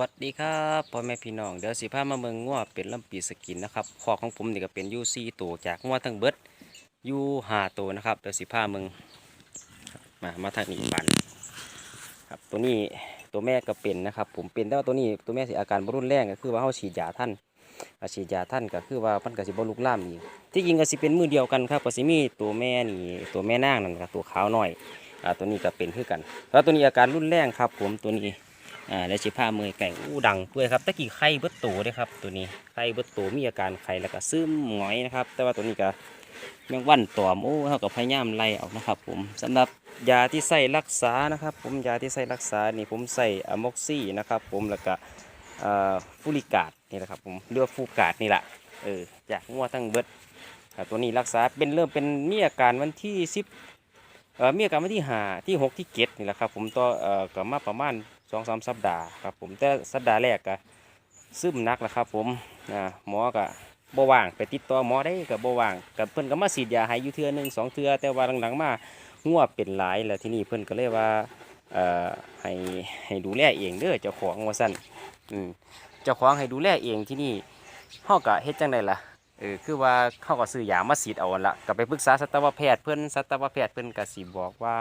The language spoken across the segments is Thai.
วัสดีครับพ่อแม่พี่น้องเดี๋ยวสิพามาเมืองงัวเป็นลำปีสกินนะครับคอของผมนี่ก็เป็นยูซีตัวจากงัวทั้งเบิดยูหาตัวนะครับเดี๋ยวสิพาเมืองมามาทางนี้ปันครับตัวนี้ตัวแม่ก็เป็นนะครับ ผมเป็นแต่ว่าตัวนี้ตัวแม่สิอาการบรุนแรงก็คือว่าเขาฉีดยาท่านฉีดยาท่านก็คือว่ามันก็สิบลุกล่ามอีกที่จริงก็สิเป็นมือเดียวกันครับก็สิมีตัวแม่นี่ตัวแม่นางนั่นกับตัวขาวน้อยอ่าตัวนี้ก็เป็นคือกัน แล้วตัวนี้อาการรุนแรงครับ ผมตัวนี้ อ่าแล้วสิผ้ามือไก่อู้ดังเพื่อยครับตะกี้ไข่เบิดโตด้วยครับ ตัวนี้ไข่เบิดโตมีอาการไข่แล้วก็ซึมหงอยนะครับ แต่ว่าตัวนี้ก็แมงวันตอมโอ้เท่ากับพยายามไล่ออกนะครับ ผมสำหรับยาที่ใส่รักษานะครับ ผมยาที่ใส่รักษานี่ผมใส่อะม็อกซี่นะครับ ผมแล้วก็ฟูริกาดนี่แหละครับผมเลือกฟูกาดนี่แหละเออจากงัวทั้งเบิดอ่ตัวนี้รักษาเป็นเริ่มเป็นมีอาการวันที่สิบ เอ่อมีอาการวันที่หาที่หกที่เจ็ดนี่แหละครับผมต่อเอ่อก็มาประมาณสองสามสัปดาห์ครับผมแต่สัปดาห์แรกก็ซึมหนักแล้วครับผมอ่าหมอก็บ่ว่างไปติดต่อหมอได้ก็บ่ว่างกับเพิ่อนก็มาฉีดยาให้อยู่เทื่อหนึ่งสองเทื่อแต่ว่าหลังๆมางัวเป็นหลายแล้วที่นี่เพิ่อนก็เลยว่าเอ่อให้ให้ดูแลเองเด้อเจ้าของว่าซั่นอืมเจ้าของให้ดูแลเองที่นี่เฮาก็เฮ็ดจังไดล่ะ เออคือว่าเฮาก็ซื้อยามาฉีดเอาละก็ไปปรึกษาสัตวแพทย์เพิ่อนสัตวแพทย์เพิ่อนก็สิบอกว่า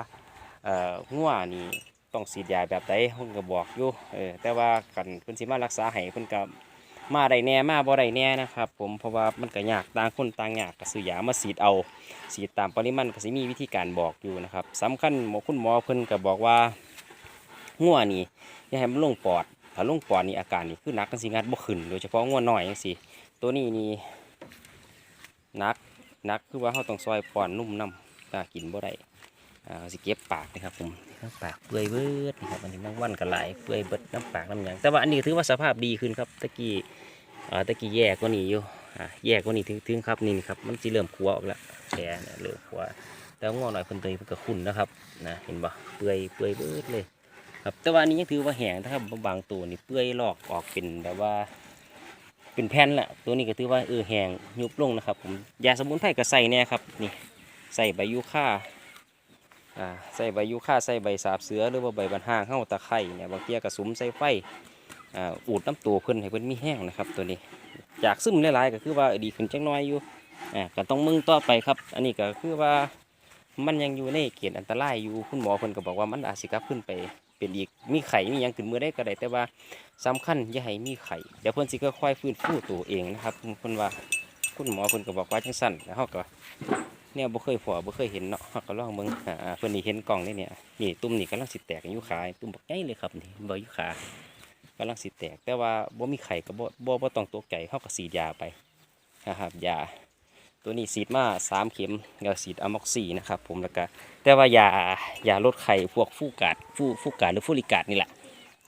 เอ่องัวนี่ต้องฉีดยาแบบใดเพิ่นก็บอกอยู่เออแต่ว่ากันเพิ่นสิมารักษาให้เพิ่นก็มาได้แน่มาบ่ได้แน่นะครับผมเพราะว่ามันก็ยากต่างคนต่างยากก็ซื้อยามาฉีดเอาฉีดตามปริมาณก็สิมีวิธีการบอกอยู่นะครับสำคัญหมอคุณหมอเพิ่นก็บอกว่างัวนี่อย่าให้มันลงปอดถ้าลงปอดนี่อาการนี่คือหนักจังสิงัดบ่ขึ้นโดยเฉพาะงัวน้อยจังซี่ตัวนี้นี่ นักนักคือว่าเฮาต้องซอยปอนนุ่มน้ำกล้ากินบ่ได้อ่าสิเก็บปากนะครับผมน้ำปากเปื่อยเบิดนะครับอันนี้แมงวันก็หลเปื่อยเบิดน้ำปากน้ำหยางแต่ว่าอันนี้ถือว่าสภาพดีขึ้นครับตะกี้อ่าตะกี้แย่กว่านี้อยู่อ่าแย่กว่านี้ถึงถึงครับนี่ครับมันจะเริ่มขัวออกแล้วแผลเนี่ยเริ่มขัวแต่วงอหน่อยเพิ่นเตยเพิ่นก็ขุ่นนะครับนะเห็นบ่เปื่อยเปื่อยเบิดเลยครับแต่ว่าอันนี้ยังถือว่าแห้งนะครับบางตัวนี่เปื่อยลอกออกเป็นแบบว่า เป็นแผ่นละตัวนี้ก็ถือว่าเออแห้งยุบลงนะครับผมยาสมุนไพรก็ใส่เนี่ยครับนี่ใส่ใบยูคาอ่าใส่ใบยูคาใส่ใบสาบเสือหรือว่าใบบรรหางเข้าตะไคร่เนี่ยบางเทียกระสุมใส่ไฟอ่าอูดน้ำตัวเพิ่นให้เพิ่นมีแห้งนะครับตัวนี้จากซึมหลายๆก็คือว่าดีขึ้นจังน้อยอยู่อ่าก็ต้องมึงต่อไปครับ อันนี้ก็คือว่ามันยังอยู่ในเกณฑ์อันตรายอยู่คุณหมอเพิ่นก็บอกว่ามันอาจสิกลับขึ้นไป เป็นอีกมีไข่มียังขึ้นมือได้ก็ได้แต่ว่าสำคัญอย่าให้มีไข่เดี๋ยวเพิ่อนสิก็ค่อยฟื้นฟูตัวเองนะครับเพิ่อนว่าคุณหมอเพิ่อนก็บอกว่าจังสั่นแล้วเฮาก็เนี่ยบ่เคยพอบ่เคยเห็นเนาะเราก็ลองเบิ่งอ่าเพิ่นนี่เห็นกล่องนี่เนี่ยนี่ตุ่มนี่กำลังสิแตกอยู่ขาตุ่มบักใหญ่เลยครับนี่บ่อยู่ขากำลังสิแตกแต่ว่าบ่มีไข่ก็บ่บ่บ่ต้องตกใจเฮาก็ฉีดยาไปนะครับยา ตัวนี้ฉีดมาสามเข็มก็ฉีดอะม็อกซี่นะครับผมแล้วก็แต่ว่ายายาลดไข้พวกฟูกาดฟูฟูกาดหรือฟูริกาดนี่แหละ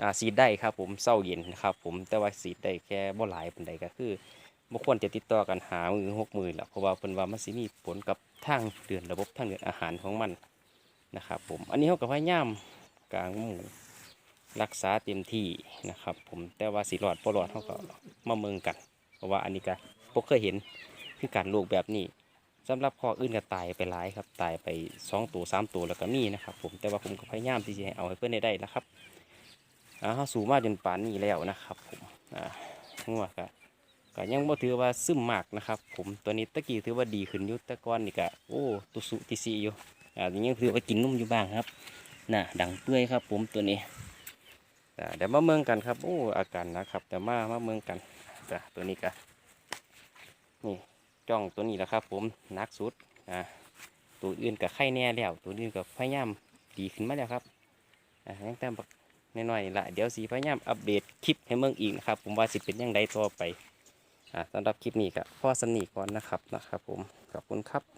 อ่าฉีดได้ครับผมเศร้าเย็นนะครับผมแต่ว่าฉีดได้แค่บ่หลายปานใดก็คือบ่ควรจะติดต่อกันหามือหกมือหรอกเพราะว่าเพิ่นว่ามันสิมีผลกับทางเดือนระบบทางเดินอาหารของมันนะครับผมอันนี้เขาก็พยายามกลางหมูรักษาเต็มที่นะครับ ผมแต่ว่าสิรอดบ่รอดเขาก็มาเมืองกัน เพราะว่าอันนี้ก็บ่เคยเห็น คือการลูกแบบนี้สำหรับข้ออื่นก็ตายไปหลายครับตายไปสองตัวสามตัวแล้วก็มีนะครับผมแต่ว่าผมก็พยายามที่จะให้เอาให้เพื่อนได้ได้นะครับอ่าเขาสู่มากจนป่านนี้แล้วนะครับผมอ่างัวก็ก็ยังบ่ถือว่าซึมมากนะครับ ผมตัวนี้ตะกี้ถือว่าดีขึ้นอยู่ต่ก่อนนี่ก็โอ้ตุสุติซีอยู่อ่ายังถือว่ากินนุ่มอยู่บ้างครับน่ะดังเปื่อยครับ ผมตัวนี้อ่าเดี๋ยวมาเมืองกันครับโอ้อาการนะครับ แต่มามาเมืองกันจ้ะตัวนี้ก็นี่ จ้องตัวนี้แหละครับ ผมนักสุดอ่าตัวอื่นกับไข่แน่แล้ว ตัวอื่นก็พยายามดีขึ้นมาแล้วครับอ่ายังแต่บักน้อยๆละเดี๋ยวสีพยายามอัปเดตคลิปให้เมืองอีกนะครับผมว่าสิเป็นยังไงต่อไปอ่าสำหรับคลิปนี้ก็พ่อสนิทก่อนนะครับนะครับ ผมขอบคุณครับ